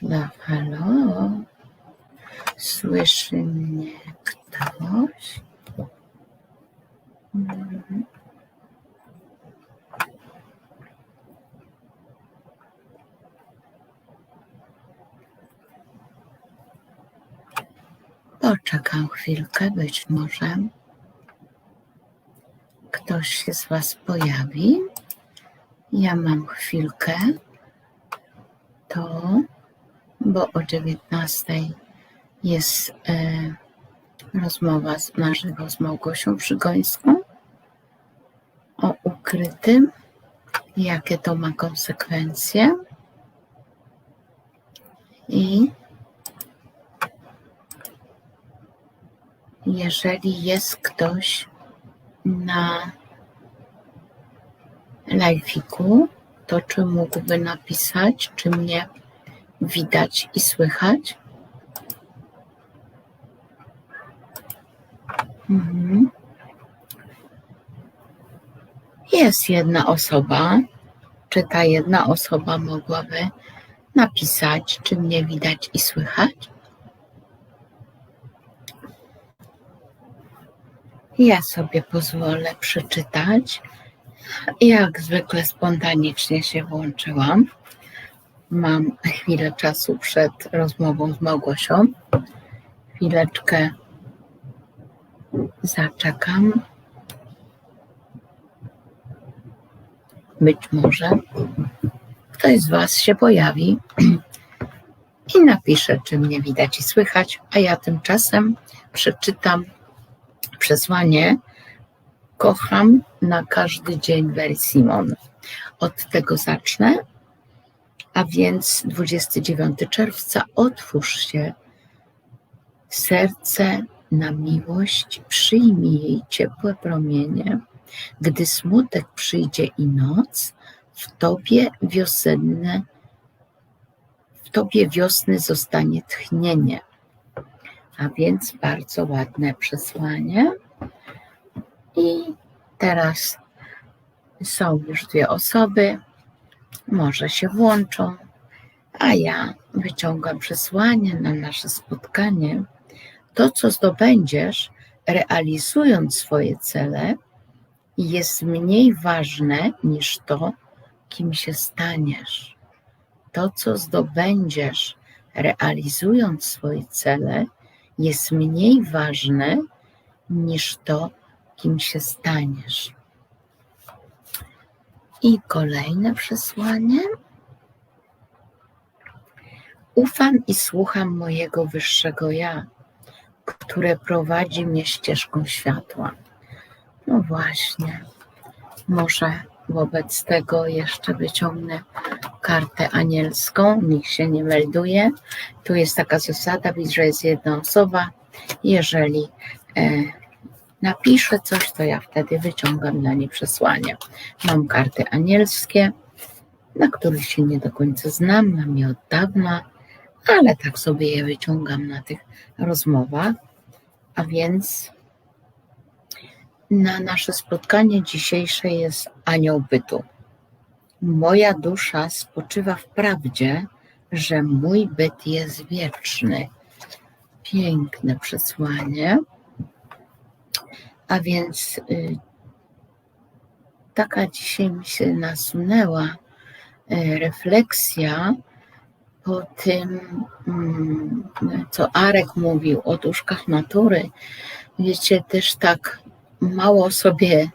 Так, алло, слышно меня? Chwilkę, być może ktoś się z Was pojawi. Ja mam chwilkę, to bo o 19 jest e, rozmowa z, na żywo z Małgosią Przygońską o ukrytym, jakie to ma konsekwencje. I jeżeli jest ktoś na live'iku, to czy mógłby napisać, czy mnie widać i słychać? Mhm. Jest jedna osoba. Czy ta jedna osoba mogłaby napisać, czy mnie widać i słychać? Ja sobie pozwolę przeczytać. Jak zwykle spontanicznie się włączyłam. Mam chwilę czasu przed rozmową z Małgosią. Chwileczkę zaczekam. Być może ktoś z Was się pojawi i napisze, czy mnie widać i słychać, a ja tymczasem przeczytam przesłanie Kocham na każdy dzień Very Simon. Od tego zacznę, a więc 29 czerwca otwórz się serce na miłość, przyjmij jej ciepłe promienie. Gdy smutek przyjdzie i noc, w tobie wiosenne, w tobie wiosny zostanie tchnienie. A więc bardzo ładne przesłanie. I teraz są już dwie osoby, może się włączą, a ja wyciągam przesłanie na nasze spotkanie. To, co zdobędziesz, realizując swoje cele, jest mniej ważne niż to, kim się staniesz. To, co zdobędziesz, realizując swoje cele, jest mniej ważne niż to, kim się staniesz. I kolejne przesłanie. Ufam i słucham mojego wyższego ja, które prowadzi mnie ścieżką światła. No właśnie, może wobec tego jeszcze wyciągnę kartę anielską, nikt się nie melduje. Tu jest taka zasada, że jest jedna osoba. Jeżeli e, napisze coś, to ja wtedy wyciągam dla niej przesłanie. Mam karty anielskie, na których się nie do końca znam, mam je od dawna, ale tak sobie je wyciągam na tych rozmowach. A więc na nasze spotkanie dzisiejsze jest anioł bytu. Moja dusza spoczywa w prawdzie, że mój byt jest wieczny. Piękne przesłanie. A więc y, taka dzisiaj mi się nasunęła y, refleksja po tym, mm, co Arek mówił o duszkach natury. Wiecie, też tak mało sobie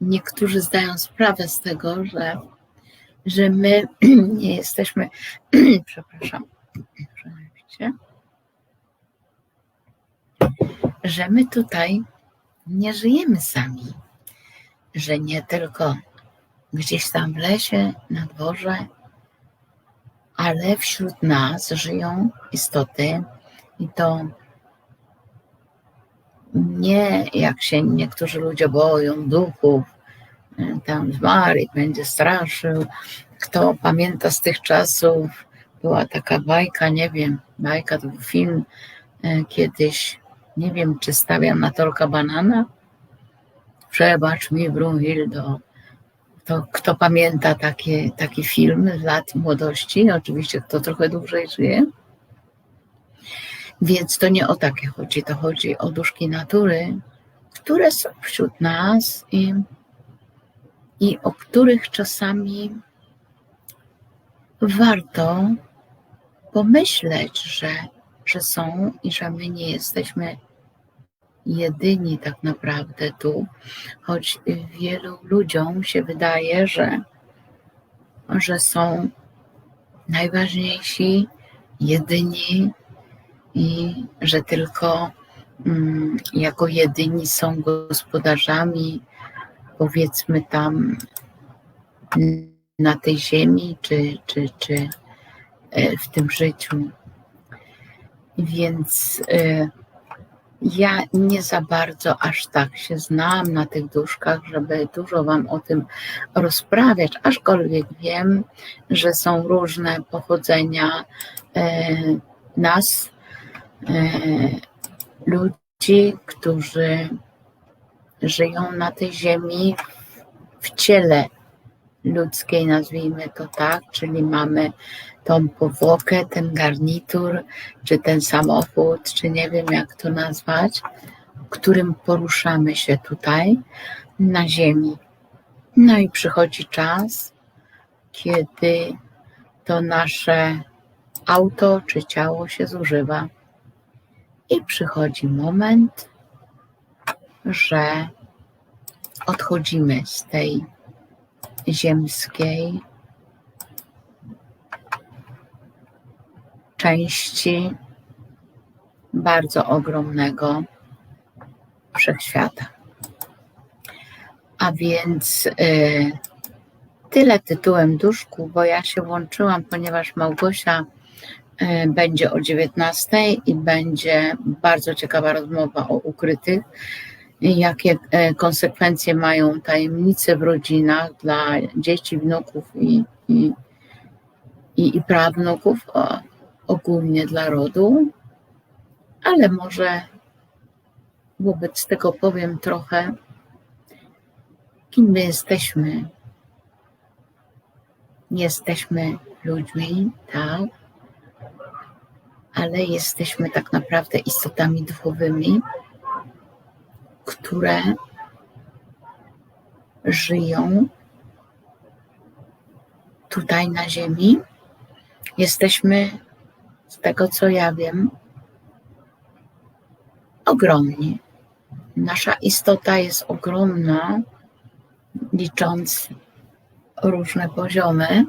niektórzy zdają sprawę z tego, że, że my nie jesteśmy, przepraszam, że my tutaj nie żyjemy sami, że nie tylko gdzieś tam w lesie, na dworze, ale wśród nas żyją istoty i to nie jak się niektórzy ludzie boją duchów, tam zmarł będzie straszył. Kto pamięta z tych czasów, była taka bajka, nie wiem, bajka to był film e, kiedyś, nie wiem, czy stawiam na torka banana. Przebacz mi, Brunhildo. To kto pamięta takie, taki film z lat młodości? Oczywiście, kto trochę dłużej żyje. Więc to nie o takie chodzi, to chodzi o duszki natury, które są wśród nas i, i o których czasami warto pomyśleć, że, że są i że my nie jesteśmy jedyni tak naprawdę tu, choć wielu ludziom się wydaje, że, że są najważniejsi, jedyni i że tylko mm, jako jedyni są gospodarzami, powiedzmy tam na tej ziemi, czy, czy, czy e, w tym życiu. Więc e, ja nie za bardzo aż tak się znam na tych duszkach, żeby dużo Wam o tym rozprawiać, aczkolwiek wiem, że są różne pochodzenia e, nas, ludzi, którzy żyją na tej ziemi w ciele ludzkiej, nazwijmy to tak, czyli mamy tą powłokę, ten garnitur, czy ten samochód, czy nie wiem jak to nazwać, którym poruszamy się tutaj na ziemi. No i przychodzi czas, kiedy to nasze auto czy ciało się zużywa. I przychodzi moment, że odchodzimy z tej ziemskiej części bardzo ogromnego wszechświata. A więc y, tyle tytułem duszku, bo ja się łączyłam, ponieważ Małgosia y, będzie o 19 i będzie bardzo ciekawa rozmowa o ukrytych jakie e, konsekwencje mają tajemnice w rodzinach dla dzieci, wnuków i, i, i, i prawnuków, ogólnie dla rodu, ale może wobec tego powiem trochę, kim my jesteśmy. Jesteśmy ludźmi, tak, ale jesteśmy tak naprawdę istotami duchowymi, które żyją tutaj na Ziemi. Jesteśmy, z tego co ja wiem, ogromni. Nasza istota jest ogromna, licząc różne poziomy,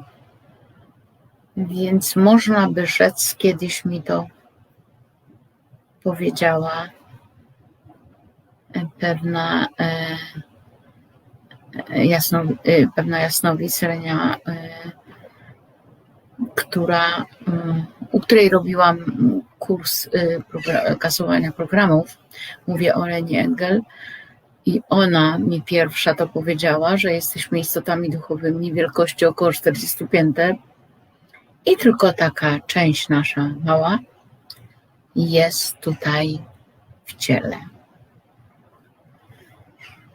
więc można by rzec, kiedyś mi to powiedziała pewna e, e, jasno, e, pewna jasnowidzenia, która, u której robiłam kurs kasowania programów, mówię o Leni Engel, i ona mi pierwsza to powiedziała, że jesteśmy istotami duchowymi wielkości około 40 pięter i tylko taka część nasza mała jest tutaj w ciele.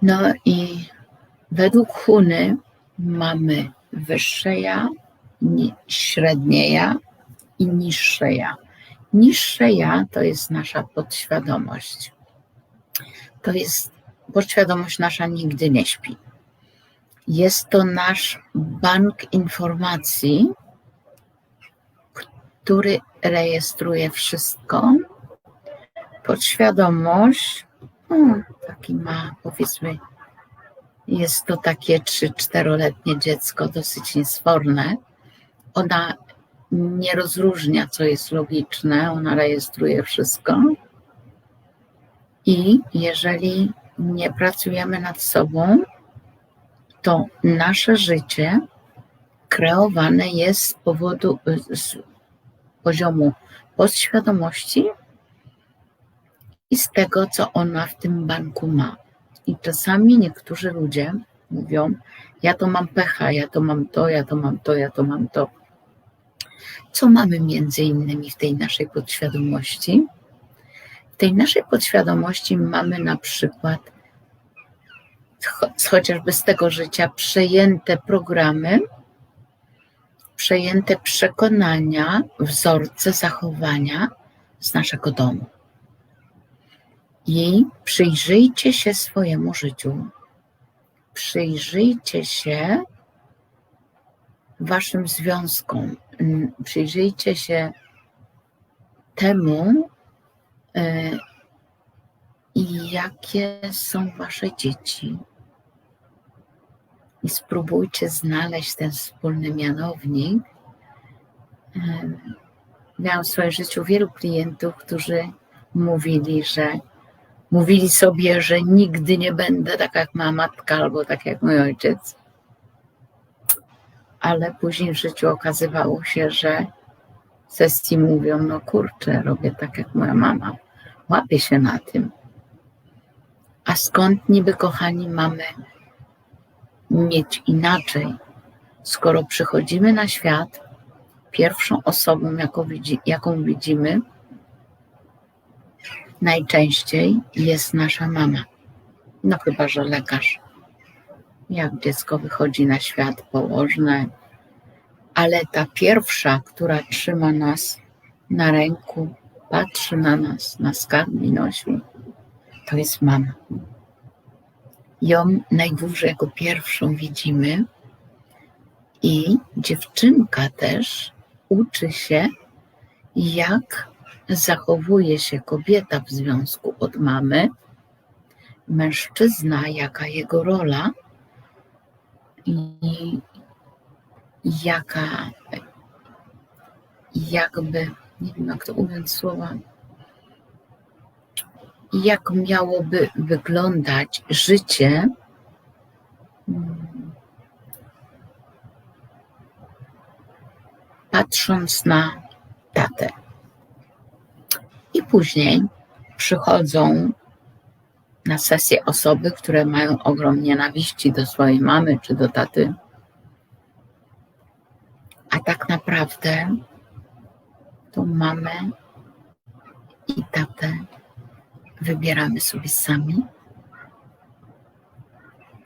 No i według Huny mamy wyższe ja, średnie ja i niższe ja. Niższe ja to jest nasza podświadomość. To jest podświadomość nasza nigdy nie śpi. Jest to nasz bank informacji, który rejestruje wszystko. Podświadomość Hmm, taki ma, powiedzmy, jest to takie 3-4-letnie dziecko, dosyć niesforne. Ona nie rozróżnia, co jest logiczne, ona rejestruje wszystko. I jeżeli nie pracujemy nad sobą, to nasze życie kreowane jest z powodu z poziomu podświadomości i z tego, co ona w tym banku ma. I czasami niektórzy ludzie mówią, ja to mam pecha, ja to mam to, ja to mam to, ja to mam to. Co mamy między innymi w tej naszej podświadomości? W tej naszej podświadomości mamy na przykład chociażby z tego życia przejęte programy, przejęte przekonania, wzorce zachowania z naszego domu. I przyjrzyjcie się swojemu życiu. Przyjrzyjcie się waszym związkom. Przyjrzyjcie się temu, e, jakie są wasze dzieci. I spróbujcie znaleźć ten wspólny mianownik. E, miałam w swoim życiu wielu klientów, którzy mówili, że Mówili sobie, że nigdy nie będę tak jak moja matka albo tak jak mój ojciec. Ale później w życiu okazywało się, że sesji mówią, no kurczę, robię tak jak moja mama. Łapię się na tym. A skąd niby, kochani, mamy mieć inaczej, skoro przychodzimy na świat, pierwszą osobą, jaką, jaką widzimy, najczęściej jest nasza mama. No chyba, że lekarz. Jak dziecko wychodzi na świat, położne. Ale ta pierwsza, która trzyma nas na ręku, patrzy na nas, na karmi, nosi, to jest mama. Ją najdłużej jako pierwszą widzimy i dziewczynka też uczy się, jak zachowuje się kobieta w związku od mamy, mężczyzna, jaka jego rola i jaka jakby, nie wiem jak to ująć słowa, jak miałoby wyglądać życie patrząc na później przychodzą na sesję osoby, które mają ogrom nienawiści do swojej mamy czy do taty. A tak naprawdę tą mamę i tatę wybieramy sobie sami.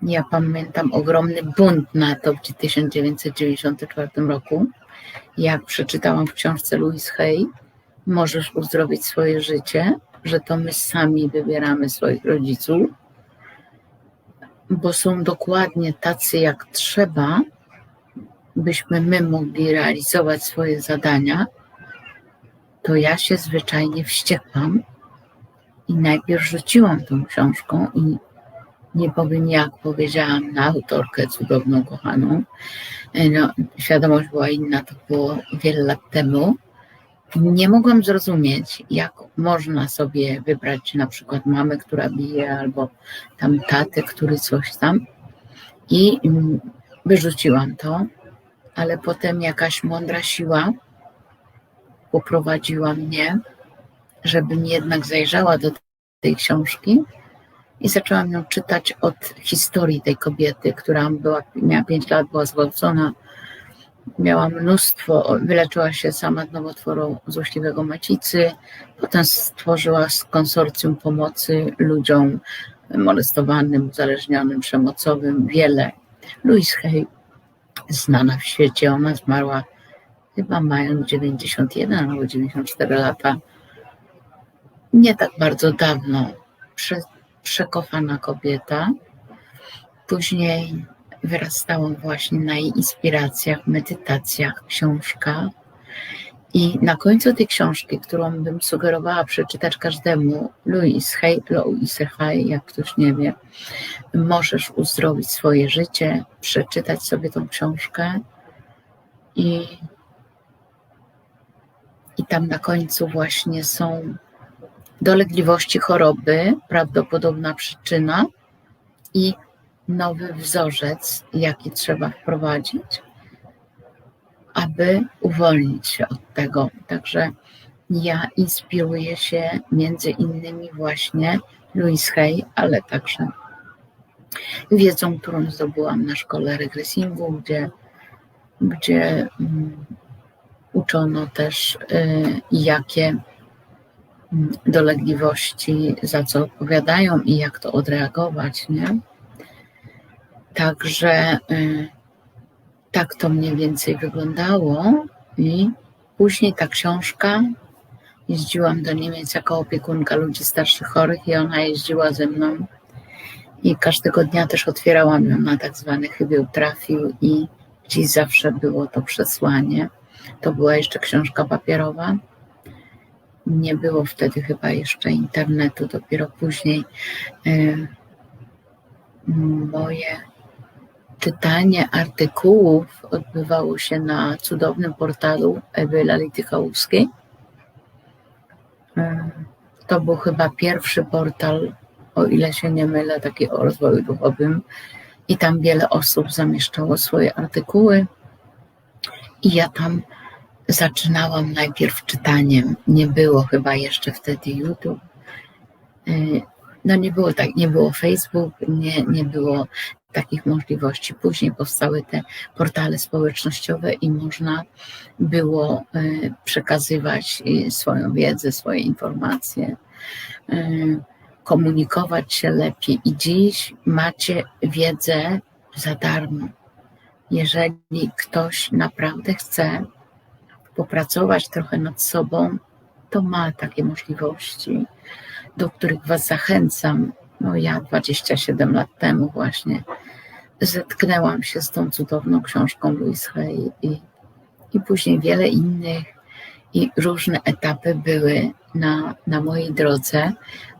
Ja pamiętam ogromny bunt na to w 1994 roku, jak przeczytałam w książce Louise Hay, możesz uzdrowić swoje życie, że to my sami wybieramy swoich rodziców, bo są dokładnie tacy, jak trzeba, byśmy my mogli realizować swoje zadania, to ja się zwyczajnie wściekłam i najpierw rzuciłam tą książką i nie powiem jak powiedziałam na autorkę cudowną, kochaną. No, świadomość była inna, to było wiele lat temu nie mogłam zrozumieć, jak można sobie wybrać na przykład mamę, która bije, albo tam tatę, który coś tam. I mm, wyrzuciłam to, ale potem jakaś mądra siła poprowadziła mnie, żebym jednak zajrzała do tej książki i zaczęłam ją czytać od historii tej kobiety, która była, miała 5 lat, była zgwałcona, miała mnóstwo, wyleczyła się sama z nowotworu złośliwego macicy, potem stworzyła konsorcjum pomocy ludziom molestowanym, uzależnionym, przemocowym, wiele. Louise Hay, znana w świecie, ona zmarła chyba mając 91 albo 94 lata, nie tak bardzo dawno, Prze, przekofana kobieta. Później wyrastałam właśnie na jej inspiracjach, medytacjach, książkach. I na końcu tej książki, którą bym sugerowała przeczytać każdemu, Louise Hay, Louise Hay, jak ktoś nie wie, możesz uzdrowić swoje życie, przeczytać sobie tą książkę i, i tam na końcu właśnie są dolegliwości choroby, prawdopodobna przyczyna i nowy wzorzec, jaki trzeba wprowadzić, aby uwolnić się od tego. Także ja inspiruję się między innymi właśnie Louise Hay, ale także wiedzą, którą zdobyłam na szkole regresingu, gdzie, gdzie um, uczono też, y, jakie mm, dolegliwości za co odpowiadają i jak to odreagować, nie? Także y, tak to mniej więcej wyglądało i później ta książka jeździłam do Niemiec jako opiekunka ludzi starszych chorych i ona jeździła ze mną i każdego dnia też otwierałam ją na tak zwany chybił trafił i gdzieś zawsze było to przesłanie. To była jeszcze książka papierowa. Nie było wtedy chyba jeszcze internetu, dopiero później y, moje czytanie artykułów odbywało się na cudownym portalu Ewy Lalytychałowskiej. E, to był chyba pierwszy portal, o ile się nie mylę, taki o rozwoju duchowym. I tam wiele osób zamieszczało swoje artykuły. I ja tam zaczynałam najpierw czytaniem. Nie było chyba jeszcze wtedy YouTube. E, no nie było tak, nie było Facebook, nie, nie było takich możliwości. Później powstały te portale społecznościowe i można było e, przekazywać e, swoją wiedzę, swoje informacje, e, komunikować się lepiej. I dziś macie wiedzę za darmo. Jeżeli ktoś naprawdę chce popracować trochę nad sobą, to ma takie możliwości, do których Was zachęcam. No ja 27 lat temu właśnie zetknęłam się z tą cudowną książką Louise Hay i, i później wiele innych i różne etapy były na, na mojej drodze,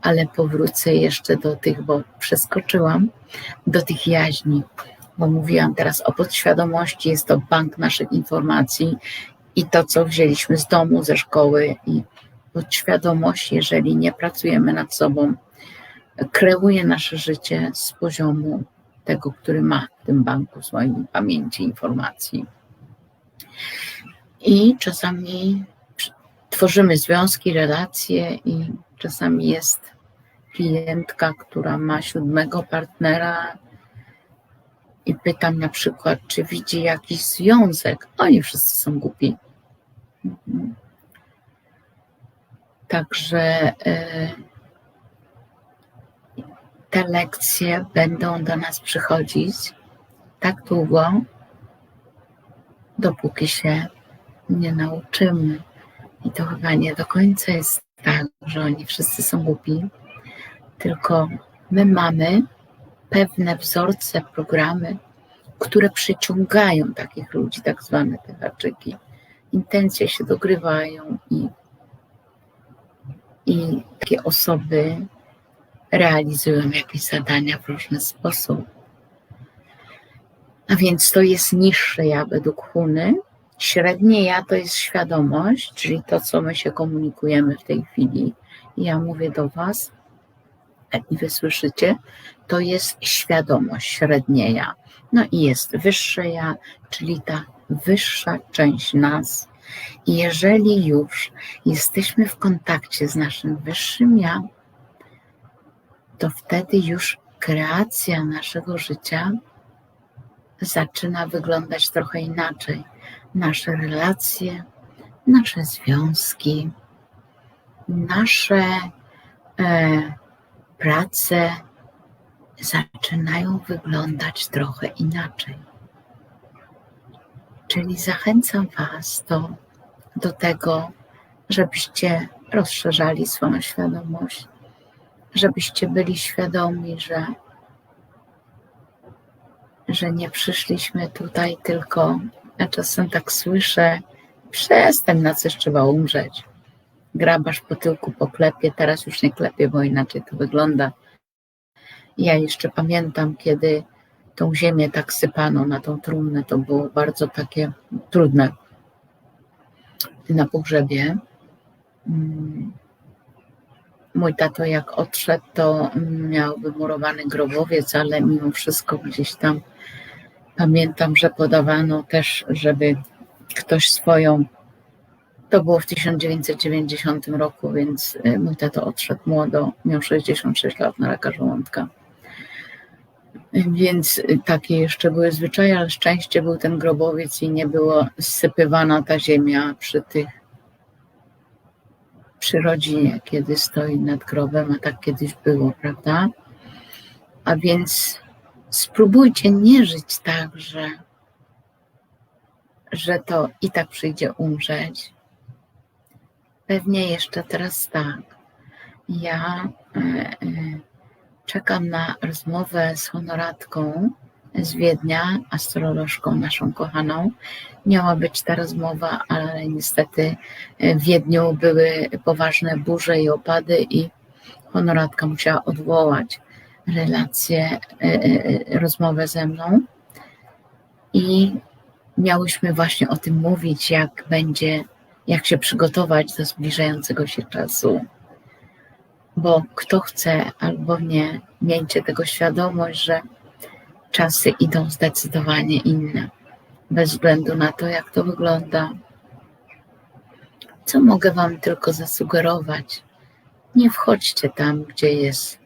ale powrócę jeszcze do tych, bo przeskoczyłam, do tych jaźni, bo mówiłam teraz o podświadomości, jest to bank naszych informacji i to, co wzięliśmy z domu, ze szkoły i podświadomość, jeżeli nie pracujemy nad sobą, kreuje nasze życie z poziomu tego, który ma w tym banku swojej pamięci informacji. I czasami tworzymy związki, relacje, i czasami jest klientka, która ma siódmego partnera, i pytam na przykład, czy widzi jakiś związek. Oni wszyscy są głupi. Także. Yy, te lekcje będą do nas przychodzić tak długo, dopóki się nie nauczymy. I to chyba nie do końca jest tak, że oni wszyscy są głupi, tylko my mamy pewne wzorce, programy, które przyciągają takich ludzi, tak zwane te haczyki. Intencje się dogrywają i, i takie osoby realizują jakieś zadania w różny sposób. A więc to jest niższe ja według Huny. Średnie ja to jest świadomość, czyli to, co my się komunikujemy w tej chwili. Ja mówię do Was, i Wy słyszycie, to jest świadomość, średnie ja. No i jest wyższe ja, czyli ta wyższa część nas. I jeżeli już jesteśmy w kontakcie z naszym wyższym ja, to wtedy już kreacja naszego życia zaczyna wyglądać trochę inaczej. Nasze relacje, nasze związki, nasze e, prace zaczynają wyglądać trochę inaczej. Czyli zachęcam Was do, do tego, żebyście rozszerzali swoją świadomość, żebyście byli świadomi, że, że nie przyszliśmy tutaj tylko, ja czasem tak słyszę, przestań, na coś trzeba umrzeć. Grabasz po tyłku po klepie, teraz już nie klepie, bo inaczej to wygląda. Ja jeszcze pamiętam, kiedy tą ziemię tak sypano na tą trumnę, to było bardzo takie trudne na pogrzebie. Mój tato jak odszedł, to miał wymurowany grobowiec, ale mimo wszystko gdzieś tam pamiętam, że podawano też, żeby ktoś swoją. To było w 1990 roku, więc y, mój tato odszedł młodo, miał 66 lat na raka żołądka. Więc takie jeszcze były zwyczaje, ale szczęście był ten grobowiec i nie było zsypywana ta ziemia przy tych przy rodzinie, kiedy stoi nad grobem, a tak kiedyś było, prawda? A więc spróbujcie nie żyć tak, że, że to i tak przyjdzie umrzeć. Pewnie jeszcze teraz tak. Ja e, e, czekam na rozmowę z honoratką z Wiednia, astrolożką naszą kochaną. Miała być ta rozmowa, ale niestety w Wiedniu były poważne burze i opady i honoratka musiała odwołać relację, e, e, rozmowę ze mną. I miałyśmy właśnie o tym mówić, jak będzie, jak się przygotować do zbliżającego się czasu. Bo kto chce albo nie, miejcie tego świadomość, że czasy idą zdecydowanie inne, bez względu na to, jak to wygląda. Co mogę Wam tylko zasugerować? Nie wchodźcie tam, gdzie jest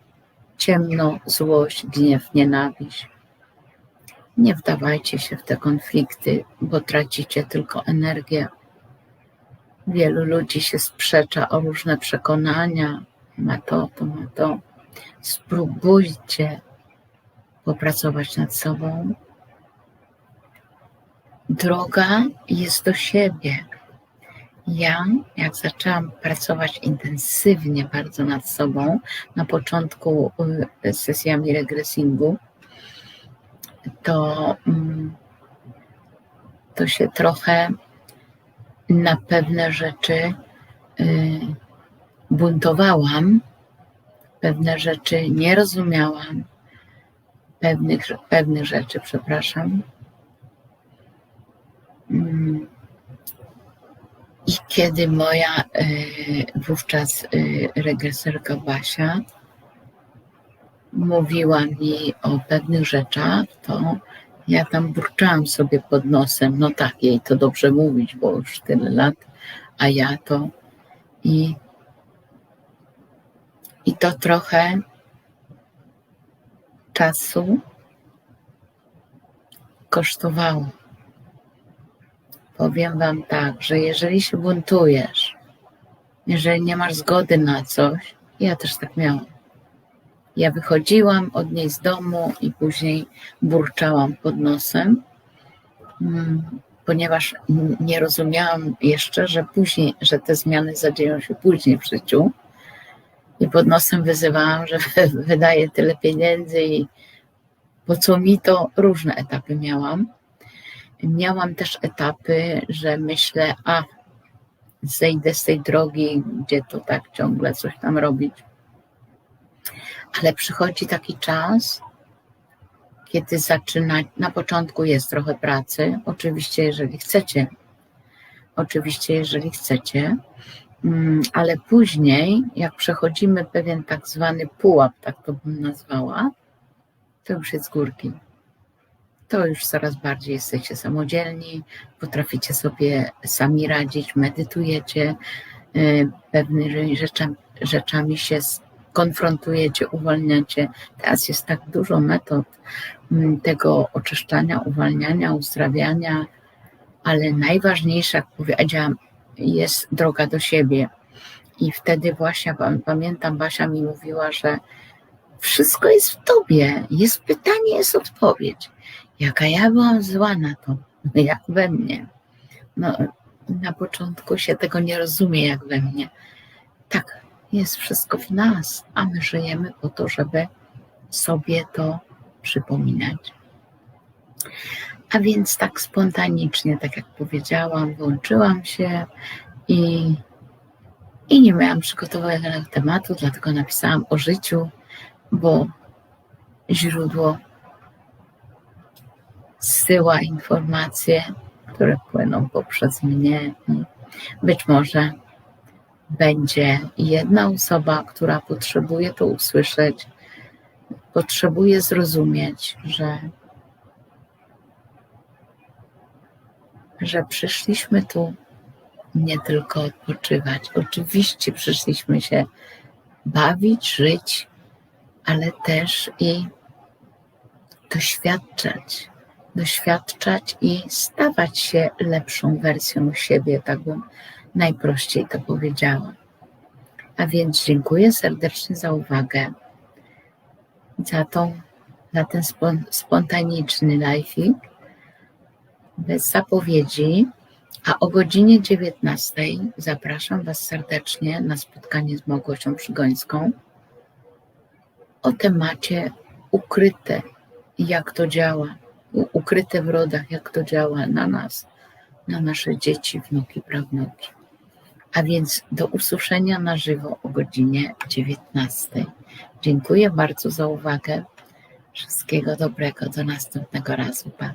ciemno, złość, gniew, nienawiść. Nie wdawajcie się w te konflikty, bo tracicie tylko energię. Wielu ludzi się sprzecza o różne przekonania, ma to, to, ma to. Spróbujcie popracować nad sobą. Droga jest do siebie. Ja, jak zaczęłam pracować intensywnie bardzo nad sobą, na początku y, sesjami regresingu, to, mm, to się trochę na pewne rzeczy y, buntowałam, pewne rzeczy nie rozumiałam, pewnych, pewnych rzeczy, przepraszam. Mm. I kiedy moja y, wówczas y, regresorka Basia mówiła mi o pewnych rzeczach, to ja tam burczałam sobie pod nosem. No tak, jej to dobrze mówić, bo już tyle lat, a ja to i, i to trochę czasu kosztowało. Powiem Wam tak, że jeżeli się buntujesz, jeżeli nie masz zgody na coś, ja też tak miałam. Ja wychodziłam od niej z domu i później burczałam pod nosem, mm, ponieważ nie rozumiałam jeszcze, że później, że te zmiany zadzieją się później w życiu. I pod nosem wyzywałam, że wydaje tyle pieniędzy i po co mi to różne etapy miałam. Miałam też etapy, że myślę, a zejdę z tej drogi, gdzie to tak ciągle coś tam robić. Ale przychodzi taki czas, kiedy zaczyna, na początku jest trochę pracy, oczywiście, jeżeli chcecie, oczywiście, jeżeli chcecie, ale później, jak przechodzimy pewien tak zwany pułap, tak to bym nazwała, to już jest górki. To już coraz bardziej jesteście samodzielni, potraficie sobie sami radzić, medytujecie, y, pewnymi rzeczami, rzeczami się konfrontujecie, uwalniacie. Teraz jest tak dużo metod mm, tego oczyszczania, uwalniania, uzdrawiania, ale najważniejsza, jak powiedziałam, jest droga do siebie. I wtedy właśnie pamiętam, Basia mi mówiła, że wszystko jest w tobie. Jest pytanie, jest odpowiedź. Jaka ja byłam zła na to, jak we mnie. No, na początku się tego nie rozumie, jak we mnie. Tak, jest wszystko w nas, a my żyjemy po to, żeby sobie to przypominać. A więc tak spontanicznie, tak jak powiedziałam, włączyłam się i, i nie miałam przygotowanego tematu, dlatego napisałam o życiu, bo źródło zsyła informacje, które płyną poprzez mnie. Być może będzie jedna osoba, która potrzebuje to usłyszeć, potrzebuje zrozumieć, że, że przyszliśmy tu nie tylko odpoczywać. Oczywiście przyszliśmy się bawić, żyć, ale też i doświadczać, doświadczać i stawać się lepszą wersją siebie, tak bym najprościej to powiedziała. A więc dziękuję serdecznie za uwagę, za, tą, za ten spontaniczny live'ik, bez zapowiedzi, a o godzinie 19 zapraszam Was serdecznie na spotkanie z Małgosią Przygońską o temacie ukryte, jak to działa, ukryte w rodach, jak to działa na nas, na nasze dzieci, wnuki, prawnuki. A więc do usłyszenia na żywo o godzinie 19. Dziękuję bardzo za uwagę. Wszystkiego dobrego. Do następnego razu. Pa.